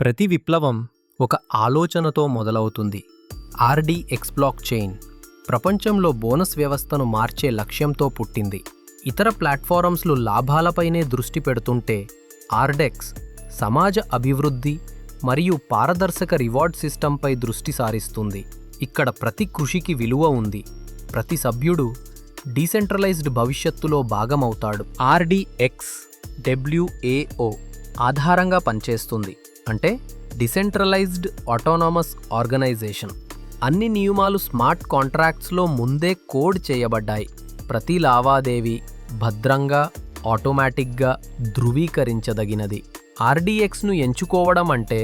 ప్రతి విప్లవం ఒక ఆలోచనతో మొదలవుతుంది. ఆర్డీ ఎక్స్ బ్లాక్ చైన్ ప్రపంచంలో బోనస్ వ్యవస్థను మార్చే లక్ష్యంతో పుట్టింది. ఇతర ప్లాట్ఫారమ్స్లు లాభాలపైనే దృష్టి పెడుతుంటే ఆర్డెక్స్ సమాజ అభివృద్ధి మరియు పారదర్శక రివార్డ్ సిస్టంపై దృష్టి సారిస్తుంది. ఇక్కడ ప్రతి కృషికి విలువ ఉంది. ప్రతి సభ్యుడు డీసెంట్రలైజ్డ్ భవిష్యత్తులో భాగమవుతాడు. ఆర్డీఎక్స్ డబ్ల్యూఏఓ ఆధారంగా పనిచేస్తుంది. అంటే డిసెంట్రలైజ్డ్ ఆటోనామస్ ఆర్గనైజేషన్ అన్ని నియమాలు స్మార్ట్ కాంట్రాక్ట్స్లో ముందే కోడ్ చేయబడ్డాయి. ప్రతి లావాదేవీ భద్రంగా ఆటోమేటిక్గా ధృవీకరించదగినది. ఆర్డీఎక్స్ను ఎంచుకోవడం అంటే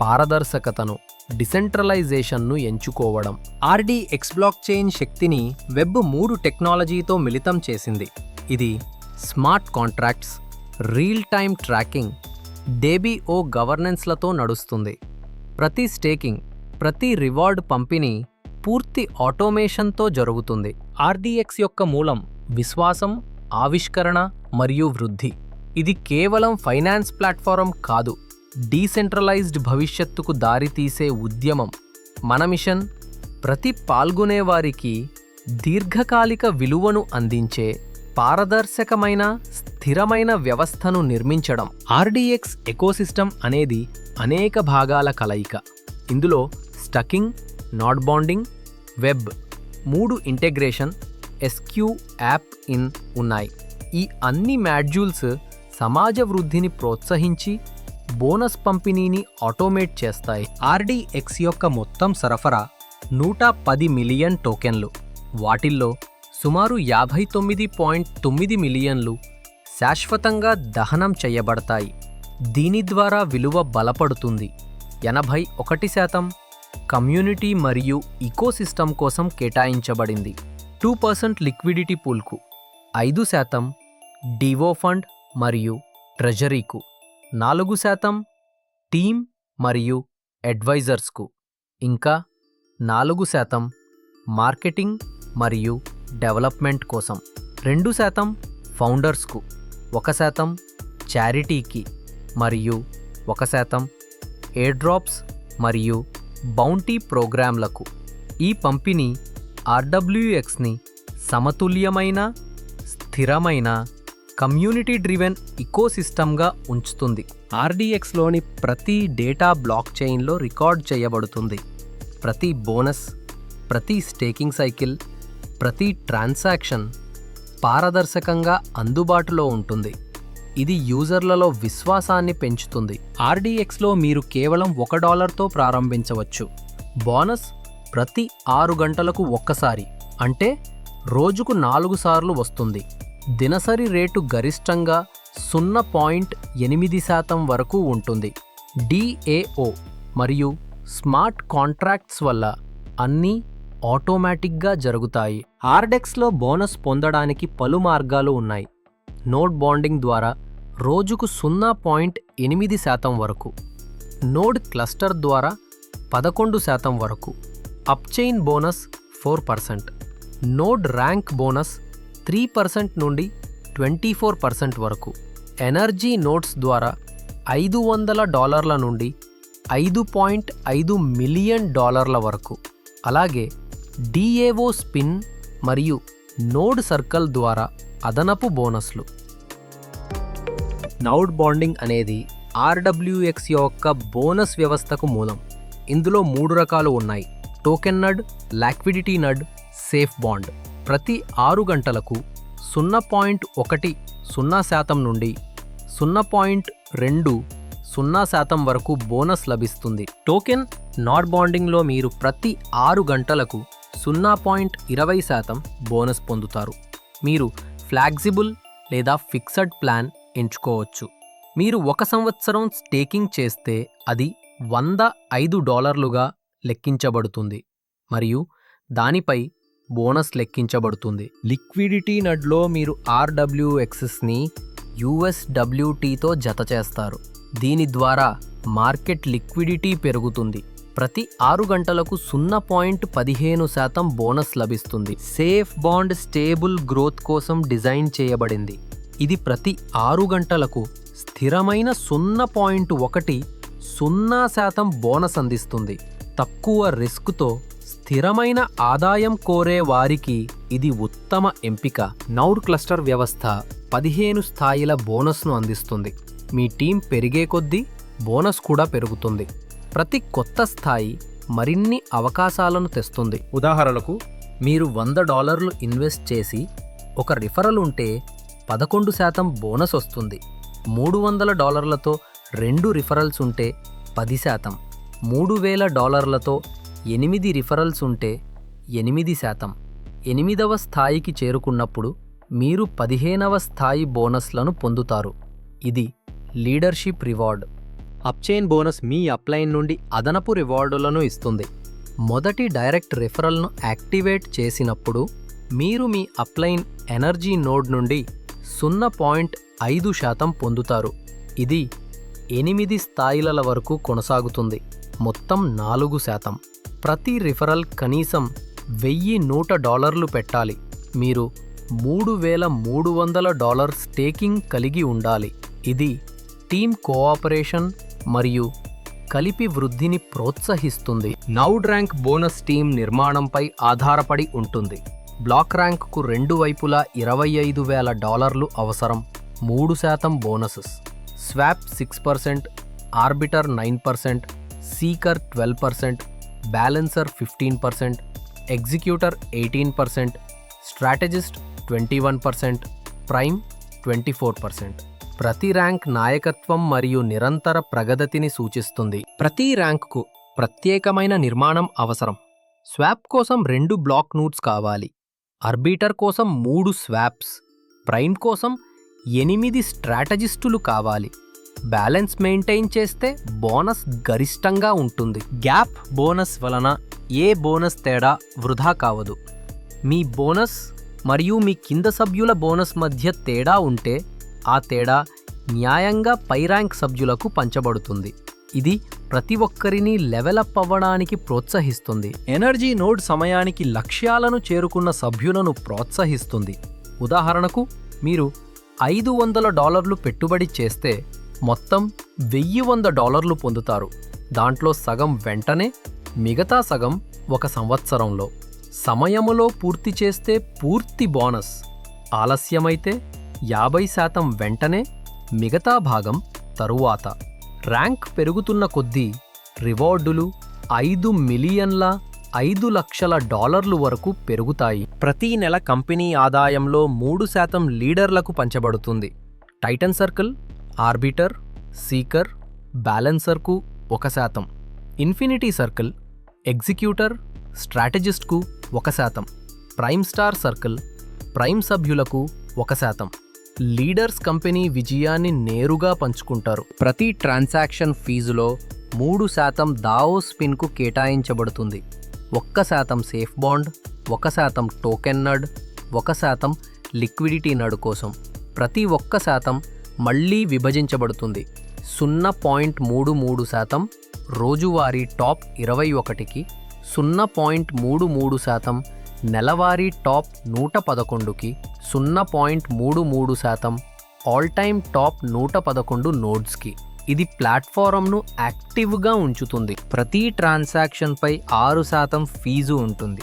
పారదర్శకతను డిసెంట్రలైజేషన్ను ఎంచుకోవడం. ఆర్డీఎక్స్ బ్లాక్ చైన్ శక్తిని వెబ్ మూడు టెక్నాలజీతో మిళితం చేసింది. ఇది smart contracts real time tracking డేబీఓ గవర్నెన్స్లతో నడుస్తుంది. ప్రతి స్టేకింగ్ ప్రతి రివార్డ్ పంపిణీ పూర్తి ఆటోమేషన్తో జరుగుతుంది. ఆర్డీఎక్స్ యొక్క మూలం విశ్వాసం ఆవిష్కరణ మరియు వృద్ధి. ఇది కేవలం ఫైనాన్స్ ప్లాట్ఫారం కాదు. డీసెంట్రలైజ్డ్ భవిష్యత్తుకు దారితీసే ఉద్యమం మన మిషన్ ప్రతి పాల్గొనేవారికి దీర్ఘకాలిక విలువను అందించే పారదర్శకమైన స్థిరమైన వ్యవస్థను నిర్మించడం. ఆర్డీఎక్స్ ఎకోసిస్టమ్ అనేది అనేక భాగాల కలయిక. ఇందులో స్టకింగ్ నాట్ బాండింగ్ వెబ్ మూడు ఇంటెగ్రేషన్ ఎస్క్యూ యాప్ ఇన్ ఉన్నాయి. ఈ అన్ని మాడ్యూల్స్ సమాజ వృద్ధిని ప్రోత్సహించి బోనస్ పంపిణీని ఆటోమేట్ చేస్తాయి. ఆర్డీఎక్స్ యొక్క మొత్తం సరఫరా నూట పది మిలియన్ టోకెన్లు. వాటిల్లో సుమారు యాభై తొమ్మిది పాయింట్ తొమ్మిది మిలియన్లు శాశ్వతంగా దహనం చేయబడతాయి. దీని ద్వారా విలువ బలపడుతుంది. ఎనభై ఒకటి శాతం కమ్యూనిటీ మరియు ఇకోసిస్టమ్ కోసం కేటాయించబడింది. టూ పర్సెంట్ లిక్విడిటీ పూల్కు ఐదు శాతం డివో ఫండ్ మరియు ట్రెజరీకు నాలుగు శాతం టీమ్ మరియు అడ్వైజర్స్కు. ఇంకా నాలుగు శాతం మార్కెటింగ్ మరియు డెవలప్మెంట్ కోసం. రెండు శాతం ఫౌండర్స్కు ఒక శాతం చారిటీకి మరియు ఒక శాతం ఎయిర్డ్రాప్స్ మరియు బౌంటీ ప్రోగ్రాంలకు ఈ పంపిణీ ఆర్డబ్ల్యూఎక్స్ని సమతుల్యమైన స్థిరమైన కమ్యూనిటీ డ్రివెన్ ఇకోసిస్టమ్గా ఉంచుతుంది. ఆర్డీఎక్స్లోని ప్రతి డేటా బ్లాక్ చైన్లో రికార్డ్ చేయబడుతుంది. ప్రతి బోనస్ ప్రతి స్టేకింగ్ సైకిల్ ప్రతి ట్రాన్సాక్షన్ పారదర్శకంగా అందుబాటులో ఉంటుంది. ఇది యూజర్లలో విశ్వాసాన్ని పెంచుతుంది. ఆర్డీఎక్స్లో మీరు కేవలం ఒక డాలర్తో ప్రారంభించవచ్చు. బోనస్ ప్రతి ఆరు గంటలకు ఒక్కసారి అంటే రోజుకు నాలుగు సార్లు వస్తుంది. దినసరి రేటు గరిష్టంగా సున్నా పాయింట్ ఎనిమిది శాతం వరకు ఉంటుంది. డిఏఓ మరియు స్మార్ట్ కాంట్రాక్ట్స్ వల్ల అన్నీ ఆటోమేటిక్గా జరుగుతాయి. ఆర్డెక్స్లో బోనస్ పొందడానికి పలు మార్గాలు ఉన్నాయి. నోట్ బాండింగ్ ద్వారా రోజుకు సున్నా పాయింట్ ఎనిమిది శాతం వరకు. నోడ్ క్లస్టర్ ద్వారా పదకొండు శాతం వరకు. Upchain bonus four percent. Node rank bonus three percent నుండి ట్వంటీ ఫోర్ పర్సెంట్ వరకు. ఎనర్జీ నోట్స్ ద్వారా ఐదు వందల డాలర్ల నుండి ఐదు పాయింట్ ఐదు మిలియన్ డాలర్ల వరకు. అలాగే డిఏఓ స్పిన్ మరియు నోడ్ సర్కిల్ ద్వారా అదనపు బోనస్లు. నౌడ్ బాండింగ్ అనేది ఆర్డబ్ల్యూఎక్స్ యొక్క బోనస్ వ్యవస్థకు మూలం. ఇందులో మూడు రకాలు ఉన్నాయి. టోకెన్ నడ్ లాక్విడిటీ నడ్ సేఫ్ బాండ్ ప్రతి ఆరు గంటలకు సున్నా పాయింట్ ఒకటి సున్నా శాతం నుండి సున్నా పాయింట్ రెండు సున్నా శాతం వరకు బోనస్ లభిస్తుంది. టోకెన్ నాట్ బాండింగ్లో మీరు ప్రతి ఆరు గంటలకు సున్నా పాయింట్ ఇరవై శాతం బోనస్ పొందుతారు. మీరు ఫ్లాక్సిబుల్ లేదా ఫిక్సడ్ ప్లాన్ ఎంచుకోవచ్చు. మీరు ఒక సంవత్సరం స్టేకింగ్ చేస్తే అది వంద ఐదు డాలర్లుగా లెక్కించబడుతుంది. మరియు దానిపై బోనస్ లెక్కించబడుతుంది. లిక్విడిటీ నడ్లో మీరు ఆర్డబ్ల్యూఎక్సెస్ని యుఎస్డబ్ల్యూటీతో జత చేస్తారు. దీని ద్వారా మార్కెట్ లిక్విడిటీ పెరుగుతుంది. ప్రతి ఆరు గంటలకు సున్నా పాయింట్ పదిహేను శాతం బోనస్ లభిస్తుంది. సేఫ్ బాండ్ స్టేబుల్ గ్రోత్ కోసం డిజైన్ చేయబడింది. ఇది ప్రతి ఆరు గంటలకు స్థిరమైన సున్నా పాయింట్ ఒకటి సున్నా శాతం బోనస్ అందిస్తుంది. తక్కువ రిస్క్తో స్థిరమైన ఆదాయం కోరే వారికి ఇది ఉత్తమ ఎంపిక. నౌడ్ క్లస్టర్ వ్యవస్థ పదిహేను స్థాయిల బోనస్ను అందిస్తుంది. మీ టీం పెరిగే కొద్దీ బోనస్ కూడా పెరుగుతుంది. ప్రతి కొత్త స్థాయి మరిన్ని అవకాశాలను తెస్తుంది. ఉదాహరణకు మీరు వంద డాలర్లు ఇన్వెస్ట్ చేసి ఒక రిఫరల్ ఉంటే పదకొండు శాతం బోనస్ వస్తుంది. మూడు వందల డాలర్లతో రెండు రిఫరల్స్ ఉంటే పది శాతం. మూడు వేల డాలర్లతో ఎనిమిది రిఫరల్స్ ఉంటే ఎనిమిది శాతం. ఎనిమిదవ స్థాయికి చేరుకున్నప్పుడు మీరు పదిహేనవ స్థాయి బోనస్లను పొందుతారు. ఇది లీడర్షిప్ రివార్డ్. అప్చైన్ బోనస్ మీ అప్లైన్ నుండి అదనపు రివార్డులను ఇస్తుంది. మొదటి డైరెక్ట్ రిఫరల్ను యాక్టివేట్ చేసినప్పుడు మీరు మీ అప్లైన్ ఎనర్జీ నోడ్ నుండి సున్నా పాయింట్ ఐదు శాతం పొందుతారు. ఇది ఎనిమిది స్థాయిల వరకు కొనసాగుతుంది. మొత్తం నాలుగు శాతం. ప్రతి రిఫరల్ కనీసం వెయ్యి నూట డాలర్లు పెట్టాలి. మీరు మూడు వేల మూడు వందల డాలర్ స్టేకింగ్ కలిగి ఉండాలి. ఇది టీమ్ కోఆపరేషన్ మరియు కలిపి వృద్ధిని ప్రోత్సహిస్తుంది. నౌడ్ ర్యాంక్ బోనస్ టీం నిర్మాణంపై ఆధారపడి ఉంటుంది. బ్లాక్ ర్యాంక్కు రెండు వైపులా ఇరవై ఐదు వేల డాలర్లు అవసరం. మూడు శాతం bonuses. Swap six percent arbiter nine percent seeker twelve percent balancer fifteen percent executor eighteen percent strategist twenty one percent prime twenty four percent. ప్రతి ర్యాంక్ నాయకత్వం మరియు నిరంతర ప్రగతిని సూచిస్తుంది. ప్రతి ర్యాంక్కు ప్రత్యేకమైన నిర్మాణం అవసరం. స్వాప్ కోసం రెండు బ్లాక్ నోట్స్ కావాలి. ఆర్బిటర్ కోసం మూడు స్వాప్స్. ప్రైమ్ కోసం ఎనిమిది స్ట్రాటజిస్టులు కావాలి. బ్యాలెన్స్ మెయింటైన్ చేస్తే బోనస్ గరిష్టంగా ఉంటుంది. గ్యాప్ బోనస్ వలన ఏ బోనస్ తేడా వృధా కావదు. మీ బోనస్ మరియు మీ కింద సభ్యుల బోనస్ మధ్య తేడా ఉంటే ఆ తేడా న్యాయంగా పై ర్యాంక్ సభ్యులకు పంచబడుతుంది. ఇది ప్రతి ఒక్కరిని లెవెలప్ అవ్వడానికి ప్రోత్సహిస్తుంది. ఎనర్జీ నోడ్ సమయానికి లక్ష్యాలను చేరుకున్న సభ్యులను ప్రోత్సహిస్తుంది. ఉదాహరణకు మీరు ఐదు వందల డాలర్లు పెట్టుబడి చేస్తే మొత్తం వెయ్యి వంద డాలర్లు పొందుతారు. దాంట్లో సగం వెంటనే మిగతా సగం ఒక సంవత్సరంలో. సమయములో పూర్తి చేస్తే పూర్తి బోనస్. ఆలస్యమైతే యాభై శాతం వెంటనే మిగతా భాగం తరువాత. ర్యాంక్ పెరుగుతున్న కొద్దీ రివార్డులు ఐదు మిలియన్ల ఐదు లక్షల డాలర్లు వరకు పెరుగుతాయి. ప్రతి నెల కంపెనీ ఆదాయంలో మూడు శాతం లీడర్లకు పంచబడుతుంది. టైటన్ సర్కిల్ ఆర్బిటర్ సీకర్ బ్యాలెన్సర్కు ఒక శాతం. ఇన్ఫినిటీ సర్కిల్ ఎగ్జిక్యూటర్ స్ట్రాటజిస్ట్కు ఒక శాతం. ప్రైమ్ స్టార్ సర్కిల్ ప్రైమ్ సభ్యులకు ఒక శాతం. లీడర్స్ కంపెనీ విజయాన్ని నేరుగా పంచుకుంటారు. ప్రతి ట్రాన్సాక్షన్ ఫీజులో మూడు శాతం దావో స్పిన్కు కేటాయించబడుతుంది. ఒక్క శాతం సేఫ్ బాండ్ ఒక శాతం టోకెన్ నడ్ ఒక శాతం లిక్విడిటీ నడ్ కోసం. ప్రతి ఒక్క శాతం మళ్ళీ విభజించబడుతుంది. సున్నా పాయింట్ మూడు మూడు శాతం రోజువారీ టాప్ ఇరవై ఒకటికి సున్నా పాయింట్ మూడు మూడు శాతం నెలవారీ టాప్ నూట పదకొండుకి సున్నా పాయింట్ మూడు మూడు శాతం ఆల్ టైమ్ టాప్ నూట పదకొండు నోడ్స్కి ఇది ప్లాట్ఫారంను యాక్టివ్గా ఉంచుతుంది. ప్రతి ట్రాన్సాక్షన్పై ఆరు శాతం ఫీజు ఉంటుంది.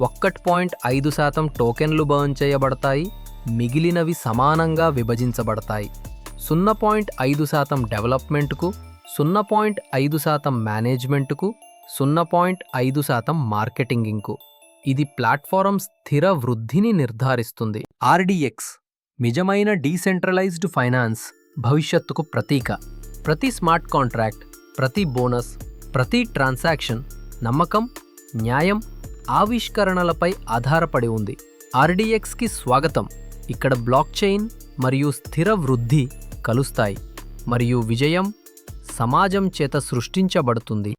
ఒక్కటి పాయింట్ ఐదు శాతం టోకెన్లు బర్న్ చేయబడతాయి. మిగిలినవి సమానంగా విభజించబడతాయి. సున్నా పాయింట్ ఐదు శాతం డెవలప్మెంట్కు సున్నా పాయింట్ ఐదు శాతం మేనేజ్మెంట్కు సున్నా పాయింట్ ఐదు శాతం మార్కెటింగ్కు ఇది ప్లాట్ఫారం స్థిర వృద్ధిని నిర్ధారిస్తుంది. ఆర్డిఎక్స్ నిజమైన డీసెంట్రలైజ్డ్ ఫైనాన్స్ భవిష్యత్తుకు ప్రతీక. ప్రతి స్మార్ట్ కాంట్రాక్ట్ ప్రతి బోనస్ ప్రతి ట్రాన్సాక్షన్ నమ్మకం న్యాయం ఆవిష్కరణలపై ఆధారపడి ఉంది. ఆర్డిఎక్స్కి స్వాగతం. ఇక్కడ బ్లాక్ చైన్ మరియు స్థిర వృద్ధి కలుస్తాయి. మరియు విజయం సమాజం చేత సృష్టించబడుతుంది.